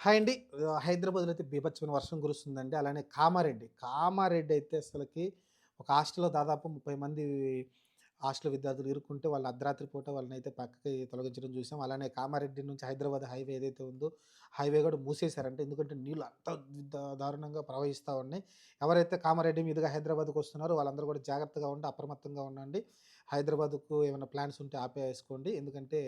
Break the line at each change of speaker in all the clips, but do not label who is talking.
Hi అండి. హైదరాబాద్‌లో అయితే బీభత్సమైన వర్షం కురుస్తుందండి. అలానే కామారెడ్డి, కామారెడ్డి అయితే అసలుకి ఒక హాస్టల్‌లో దాదాపు 30 మంది హాస్టల్ విద్యార్థులు ఇరుక్కుంటే వాళ్ళు అర్ధరాత్రి పూట వాళ్ళని అయితే పక్కకి తొలగించడం చూసాం. అలానే కామారెడ్డి నుంచి హైదరాబాద్ హైవే ఏదైతే ఉందో, హైవే కూడా మూసేశారంటే ఎందుకంటే నీళ్ళు అంత దారుణంగా ప్రవహిస్తూ ఉన్నాయి. ఎవరైతే కామారెడ్డి మీదుగా హైదరాబాద్‌కి వస్తున్నారో వాళ్ళందరూ కూడా జాగ్రత్తగా ఉండి, అప్రమత్తంగా ఉండండి. హైదరాబాద్‌కు ఏమైనా ప్లాన్స్ ఉంటే ఆపేసుకోండి. ఎందుకంటే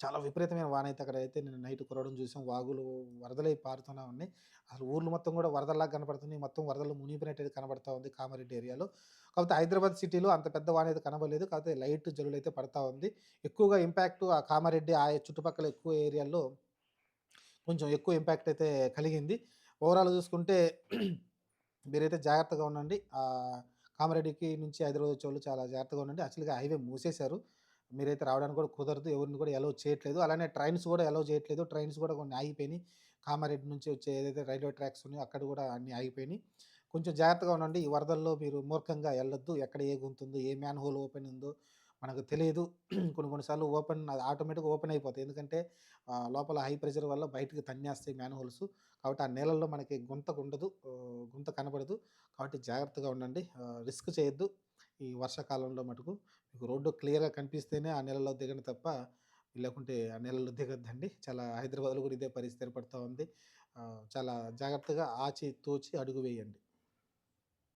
చాలా విపరీతమైన వాన అయితే అక్కడ అయితే నేను నైట్ కురవడం చూసాం. వాగులు వరదలై పారుతూనే ఉన్నాయి. అసలు ఊర్లు మొత్తం కూడా వరదల్లా కనపడుతున్నాయి. మొత్తం వరదలు మునిగిపోయినట్టయితే కనబడతా ఉంది కామారెడ్డి ఏరియాలో. కాకపోతే హైదరాబాద్ సిటీలో అంత పెద్ద వాన అయితే కనబడలేదు. కాకపోతే లైట్ జల్లులైతే పడతా ఉంది. ఎక్కువగా ఇంపాక్ట్ ఆ కామారెడ్డి ఆ చుట్టుపక్కల ఎక్కువ ఏరియాల్లో కొంచెం ఎక్కువ ఇంపాక్ట్ అయితే కలిగింది. ఓవరాల్ చూసుకుంటే మీరైతే జాగ్రత్తగా ఉండండి. కామారెడ్డికి నుంచి హైదరాబాద్ వచ్చేవాళ్ళు చాలా జాగ్రత్తగా ఉండండి. యాక్చువల్‌గా హైవే మూసేశారు. మీరైతే రావడానికి కూడా కుదరదు. ఎవరిని కూడా అలౌ చేయట్లేదు. అలానే ట్రైన్స్ కూడా అలౌ చేయట్లేదు. ట్రైన్స్ కూడా కొన్ని ఆగిపోయినాయి. కామారెడ్డి నుంచి వచ్చే ఏదైతే రైల్వే ట్రాక్స్ ఉన్నాయో అక్కడ కూడా అన్నీ ఆగిపోయినాయి. కొంచెం జాగ్రత్తగా ఉండండి. ఈ వరదల్లో మీరు మూర్ఖంగా వెళ్ళొద్దు ఎక్కడ ఏ గుంతుందో, ఏ మ్యాన్ హోల్ ఓపెన్ ఉందో మనకు తెలియదు కొన్ని కొన్ని సార్లు ఓపెన్ అది ఆటోమేటిక్‌గా ఓపెన్ అయిపోతాయి. ఎందుకంటే లోపల హై ప్రెషర్ వల్ల బయటకు తన్నేస్తాయి మ్యాన్ హోల్స్. కాబట్టి ఆ నీళ్ళల్లో మనకి గుంతకు ఉండదు గుంత కనబడదు కాబట్టి జాగ్రత్తగా ఉండండి. రిస్క్ చేయొద్దు. ఈ వర్షాకాలంలో మటుకు మీకు రోడ్డు క్లియర్‌గా కనిపిస్తేనే ఆ నెలలో దిగండి తప్ప, లేకుంటే ఆ నెలలో దిగద్దండి చాలా హైదరాబాద్‌లో కూడా ఇదే పరిస్థితి ఏర్పడుతూ ఉంది. చాలా జాగ్రత్తగా ఆచి తూచి అడుగు వేయండి.